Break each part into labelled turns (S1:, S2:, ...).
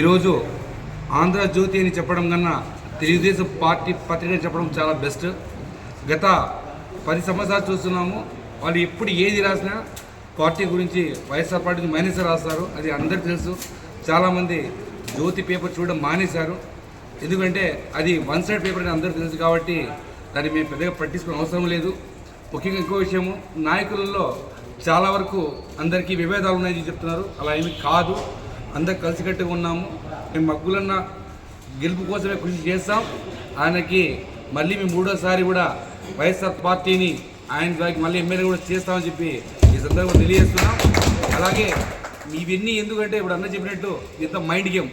S1: ఈరోజు ఆంధ్రజ్యోతి అని చెప్పడం కన్నా తెలుగుదేశం పార్టీ పత్రిక చెప్పడం చాలా బెస్ట్. గత పది సంవత్సరాలు చూస్తున్నాము. వాళ్ళు ఎప్పుడు ఏది రాసినా పార్టీ గురించి వైఎస్ఆర్ పార్టీ మైనస్ రాస్తారు. అది అందరికీ తెలుసు. చాలామంది జ్యోతి పేపర్ చూడడం మానేశారు. ఎందుకంటే అది వన్ సైడ్ పేపర్ అని అందరికీ తెలుసు కాబట్టి దాన్ని మేము పెద్దగా పట్టించుకునే అవసరం లేదు. ముఖ్యంగా ఇంకో విషయము నాయకులలో చాలా వరకు అందరికీ విభేదాలు ఉన్నాయని చెప్తున్నారు. అలా ఏమి కాదు. అందరు కలిసికట్టుగా ఉన్నాము. మేము మగ్గులన్న గెలుపు కోసమే కృషి చేస్తాం. ఆయనకి మళ్ళీ మేము మూడోసారి కూడా వైఎస్ఆర్ పార్టీని ఆయన మళ్ళీ ఎమ్మెల్యే కూడా చేస్తామని చెప్పి ఈ సందర్భంగా తెలియజేస్తున్నాం. అలాగే ఇవన్నీ ఎందుకంటే ఇప్పుడు అన్న చెప్పినట్టు ఇంత మైండ్ గేమ్.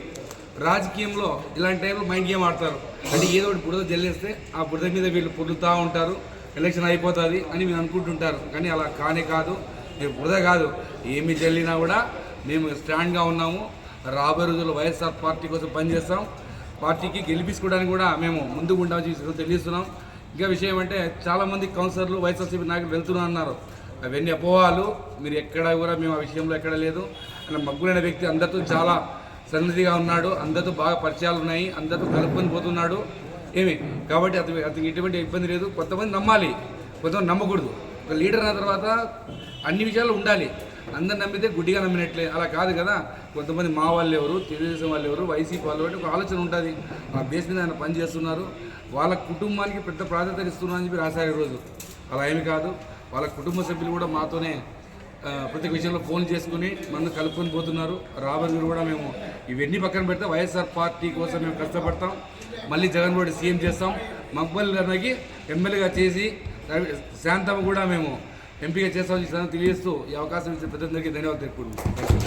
S1: రాజకీయంలో ఇలాంటి టైంలో మైండ్ గేమ్ ఆడతారు. అంటే ఏదో ఒకటి బురద జల్లేస్తే ఆ బురద మీద వీళ్ళు పొర్లుతూ ఉంటారు. ఎలక్షన్ అయిపోతుంది అని మీరు అనుకుంటుంటారు. కానీ అలా కానే కాదు. మీరు బురద కాదు. ఏమి జల్లినా కూడా మేము స్టాండ్గా ఉన్నాము. రాబోయే రోజుల్లో వైఎస్ఆర్ పార్టీ కోసం పనిచేస్తాం. పార్టీకి గెలిపించుకోవడానికి కూడా మేము ముందుకు ఉండాల్సి తెలియజేస్తున్నాం. ఇంకా విషయం అంటే చాలామంది కౌన్సిలర్లు వైఎస్ఆర్సీపీ నాయకులు వెళ్తున్నా అన్నారు. అవన్నీ అపోహాలు. మీరు ఎక్కడ కూడా మేము ఆ విషయంలో ఎక్కడ లేదు. అలా మగ్గులైన వ్యక్తి అందరితో చాలా సన్నిధిగా ఉన్నాడు. అందరితో బాగా పరిచయాలు ఉన్నాయి. అందరితో కలుపుకొని పోతున్నాడు. ఏమి? కాబట్టి అతను అతనికి ఎటువంటి ఇబ్బంది లేదు. కొంతమంది నమ్మాలి. కొంతమంది నమ్మకూడదు. ఒక లీడర్ అయిన తర్వాత అన్ని విషయాలు ఉండాలి. అందరు నమ్మితే గుడ్డిగా నమ్మినట్లే. అలా కాదు కదా. కొంతమంది మా వాళ్ళు ఎవరు తెలుగుదేశం వాళ్ళు ఎవరు వైసీపీ వాళ్ళు ఒక ఆలోచన ఉంటుంది. ఆ బేస్ మీద ఆయన పని చేస్తున్నారు. వాళ్ళ కుటుంబానికి పెద్ద ప్రాధాన్యత ఇస్తున్నారు అని చెప్పి రాశారు ఈరోజు అలా ఏమి కాదు. వాళ్ళ కుటుంబ సభ్యులు కూడా మాతోనే ప్రతి విషయంలో ఫోన్ చేసుకుని మనం కలుపుకొని పోతున్నారు. రాబోయే కూడా మేము ఇవన్నీ పక్కన పెడితే. వైఎస్ఆర్ పార్టీ కోసం మేము కష్టపడతాం. మళ్ళీ జగన్ రెడ్డి సీఎం చేస్తాం. మక్బల్ గారికి ఎమ్మెల్యేగా చేసి శాంతమ్మ కూడా మేము ఎంపీగా చేస్తామని తెలియజేస్తూ ఈ అవకాశం ఇచ్చిన ప్రజలందరికీ ధన్యవాదాలు తెలుపుకుంటున్నాను